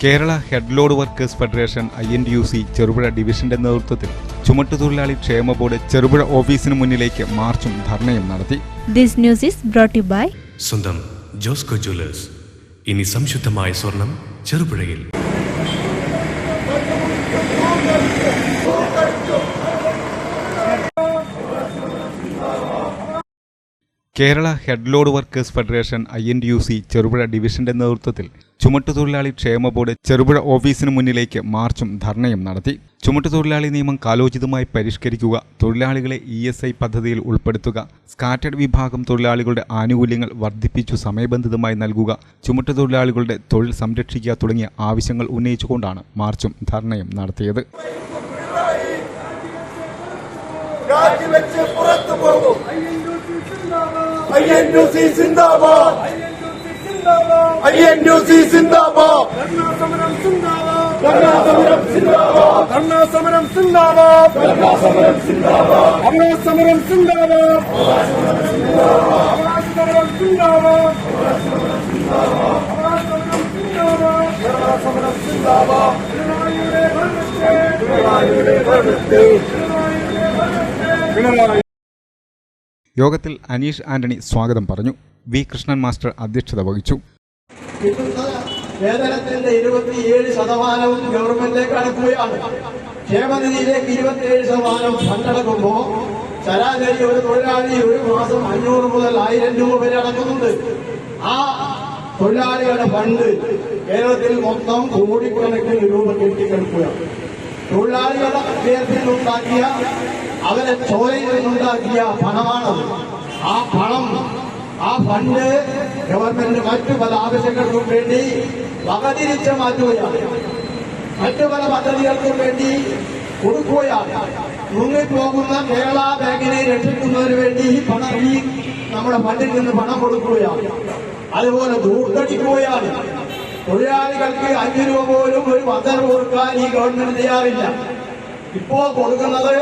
Kerala head load workers federation I N U C Cherupuzha ഡിവിഷന്റെ നേതൃത്വത്തിൽ ചുമട്ടുതൊഴിലാളി ക്ഷേമ board Cherupuzha ഓഫീസിന് മുന്നിലേക്ക് മാർച്ചും ധർണയും നടത്തി. This news is brought you by by സ്വന്തം ജോസ്കോ ജ്വല്ലേഴ്സ്. ഇനി സംശുദ്ധമായ സ്വർണം ചെറുപുഴയിൽ. Kerala head load workers federation I N U C Cherupuzha ഡിവിഷന്റെ നേതൃത്വത്തിൽ ചുമട്ടുതൊഴിലാളി ക്ഷേമ ബോർഡ് ചെറുപുഴ ഓഫീസിന് മുന്നിലേക്ക് മാർച്ചും ധർണയും നടത്തി. ചുമട്ടുതൊഴിലാളി നിയമം കാലോചിതമായി പരിഷ്കരിക്കുക തൊഴിലാളികളെ ഇ എസ് ഐ പദ്ധതിയിൽ ഉൾപ്പെടുത്തുക സ്കാറ്റഡ് വിഭാഗം തൊഴിലാളികളുടെ ആനുകൂല്യങ്ങൾ വർദ്ധിപ്പിച്ചു സമയബന്ധിതമായി നൽകുക ചുമട്ടുതൊഴിലാളികളുടെ തൊഴിൽ സംരക്ഷിക്കുക തുടങ്ങിയ ആവശ്യങ്ങൾ ഉന്നയിച്ചുകൊണ്ടാണ് മാർച്ചും ധർണയും നടത്തിയത്. രാജിവെച്ച് പുറത്തു പോകും ഐ എൻ യു സി സിന്ദാബാദ് ഐ എൻ യു സി സിന്ദാബാദ് സമരം സിന്ദാബാദ് ധർണാസമരം സിന്ദാബാദ് ധർണാ സമരം സിന്ദാബാദ് ധർണാസമരം സിന്ദാബാദ് ധർണാ സമരം സിന്ദാബാദ് അവകാശ സമരം സിന്ദാബാദ് അവകാശ സമരം സിന്ദാബാദ് ധർണാസമരം സിന്ദാബാദ് പിണറായിയുടെ ഭരണത്തെ പിണറായിയുടെ ഭരണത്തെ പിണറായി യോഗത്തിൽ അനീഷ് ആന്റണി സ്വാഗതം പറഞ്ഞു. വി കൃഷ്ണൻ മാസ്റ്റർ അധ്യക്ഷത വഹിച്ചു. വേതനത്തിന്റെ ഇരുപത്തിയേഴ് ശതമാനവും ഗവൺമെന്റിലേക്ക് അടക്കുകയാണ് ക്ഷേമനിധിയിലേക്ക് ഇരുപത്തിയേഴ് ശതമാനം ഫണ്ടടക്കുമ്പോൾ ശരാശരി ഒരു തൊഴിലാളി ഒരു മാസം അഞ്ഞൂറ് മുതൽ ആയിരം രൂപ വരെ അടക്കുന്നുണ്ട്. ആ തൊഴിലാളികളുടെ ഫണ്ട് കേരളത്തിൽ മൊത്തം കോടിക്കണക്കിന് രൂപ കെട്ടിക്കിടക്കുകയാണ്. തൊഴിലാളികളുടെ അഭ്യർത്ഥന ഉണ്ടാക്കിയ അവരെ ചോരയിൽ പണമാണത് ആ പണം ആ ഫണ്ട് ഗവൺമെന്റ് മറ്റു പല ആവശ്യങ്ങൾക്കും വേണ്ടി വകതിരിച്ച് മാറ്റുകയാണ്. മറ്റു പല പദ്ധതികൾക്കും വേണ്ടി കൊടുക്കുകയാണ്. മുങ്ങിപ്പോകുന്ന കേരള ബാങ്കിനെ രക്ഷിക്കുന്നതിന് വേണ്ടി പണം ഈ നമ്മുടെ ഫണ്ടിൽ നിന്ന് പണം കൊടുക്കുകയാണ്. അതുപോലെ ദൂർത്തടിക്കുകയാണ് തൊഴിലാളികൾക്ക് അഞ്ചു രൂപ പോലും ഒരു വധന കൊടുക്കാൻ ഈ ഗവൺമെന്റ് തയ്യാറില്ല. ഇപ്പോ കൊടുക്കുന്നത്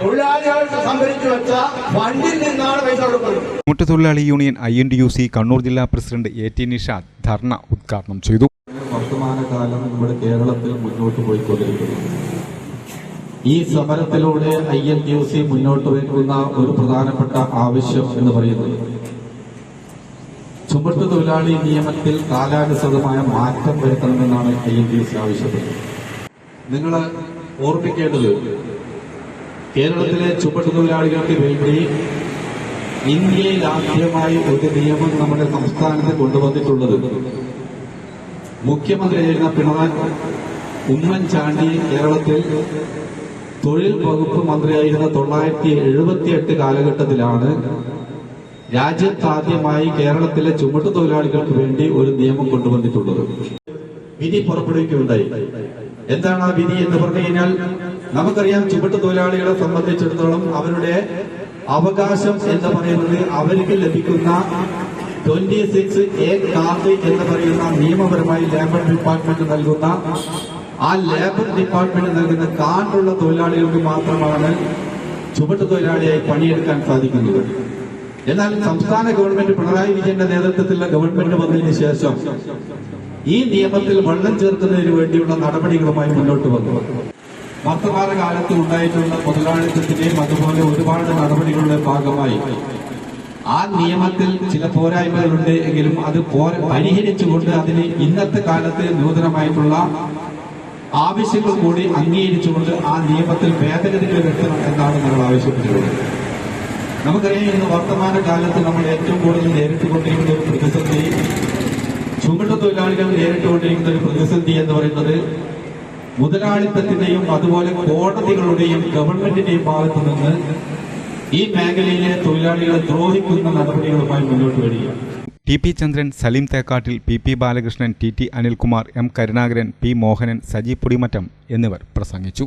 തൊഴിലാളികൾക്ക് സംഭരിച്ചു വെച്ച ഫണ്ടിൽ നിന്നാണ് പൈസ കൊടുക്കുന്നത്. Union I N D U C Kannur ജില്ലാ president A T Nishad dharna ഉദ്ഘാടനം ചെയ്തു. വർത്തമാനകാലം നമ്മുടെ കേരളത്തിൽ മുന്നോട്ട് പോയിക്കൊണ്ടിരിക്കുന്നു. ഈ സമരത്തിലൂടെ I N T U C മുന്നോട്ട് വയ്ക്കുന്ന ഒരു പ്രധാനപ്പെട്ട ആവശ്യം എന്ന് പറയുന്നത് ചുമട്ട് തൊഴിലാളി നിയമത്തിൽ കാലാനുസൃതമായ മാറ്റം വരുത്തണമെന്നാണ് I N T U C ആവശ്യപ്പെടുന്നത്. നിങ്ങൾ ഓർമ്മിക്കേണ്ടത് കേരളത്തിലെ ചുമട്ടു തൊഴിലാളികൾക്ക് വേണ്ടി ഇന്ത്യയിൽ ആദ്യമായി ഒരു നിയമം നമ്മുടെ സംസ്ഥാനത്ത് കൊണ്ടുവന്നിട്ടുള്ളത്. മുഖ്യമന്ത്രിയായിരുന്ന പിണറായി ഉമ്മൻചാണ്ടി കേരളത്തിൽ തൊഴിൽ വകുപ്പ് മന്ത്രിയായിരുന്ന തൊള്ളായിരത്തി എഴുപത്തിയെട്ട് കാലഘട്ടത്തിലാണ് രാജ്യത്താദ്യമായി കേരളത്തിലെ ചുമട്ടു തൊഴിലാളികൾക്ക് വേണ്ടി ഒരു നിയമം കൊണ്ടുവന്നിട്ടുള്ളത്. വിധി പുറപ്പെടുവിക്കുകയുണ്ടായി. എന്താണ് ആ വിധി എന്ന് പറഞ്ഞു കഴിഞ്ഞാൽ നമുക്കറിയാം ചുവട്ട് തൊഴിലാളികളെ സംബന്ധിച്ചിടത്തോളം അവരുടെ അവകാശം എന്ന് പറയുന്നത് അവർക്ക് ലഭിക്കുന്ന ട്വന്റി സിക്സ് എ കാർഡ് എന്ന് പറയുന്ന നിയമപരമായി ലേബർ ഡിപ്പാർട്ട്മെന്റ് നൽകുന്ന ആ ലേബർ ഡിപ്പാർട്ട്മെന്റ് നൽകുന്ന കാർഡുള്ള തൊഴിലാളികൾക്ക് മാത്രമാണ് ചുവട്ട് തൊഴിലാളിയായി പണിയെടുക്കാൻ സാധിക്കുന്നത്. എന്നാൽ സംസ്ഥാന ഗവൺമെന്റ് പിണറായി വിജയന്റെ നേതൃത്വത്തിലുള്ള ഗവൺമെന്റ് വന്നതിന് ശേഷം ഈ നിയമത്തിൽ വെള്ളം ചേർക്കുന്നതിന് വേണ്ടിയുള്ള നടപടികളുമായി മുന്നോട്ട് വന്നു. വർത്തമാന കാലത്ത് ഉണ്ടായിട്ടുള്ള മുതലാളിത്തത്തിന്റെയും അതുപോലെ ഒരുപാട് നടപടികളുടെ ഭാഗമായി. ആ നിയമത്തിൽ ചില പോരായ്മകളുണ്ട് എങ്കിലും അത് പോര- പരിഹരിച്ചുകൊണ്ട് അതിന് ഇന്നത്തെ കാലത്ത് നൂതനമായിട്ടുള്ള ആവശ്യങ്ങൾ കൂടി അംഗീകരിച്ചുകൊണ്ട് ആ നിയമത്തിൽ ഭേദഗതികൾ വരുത്തണം എന്നാണ് നമ്മൾ ആവശ്യപ്പെട്ടിട്ടുള്ളത്. നമുക്കറിയാം ഇന്ന് വർത്തമാന കാലത്ത് നമ്മൾ ഏറ്റവും കൂടുതൽ നേരിട്ടുകൊണ്ടിരിക്കുന്ന ഒരു പ്രതിസന്ധി ചുമട്ട തൊഴിലാളികൾ നേരിട്ടുകൊണ്ടിരിക്കുന്ന ഒരു പ്രതിസന്ധി എന്ന് പറയുന്നത് മുതലാളിത്തത്തിന്റെയും അതുപോലെ കോടതികളുടെയും ഗവൺമെന്റിന്റെയും ഭാഗത്തു നിന്ന് ഈ മേഖലയിലെ തൊഴിലാളികളെ ദ്രോഹിക്കുന്ന നടപടികളുമായി മുന്നോട്ട് വരിക T P Chandran Saleem Thekkattil P P Balakrishnan T T Anilkumar M Karunakaran P Mohanan Saji Pudimattam എന്നിവർ പ്രസംഗിച്ചു.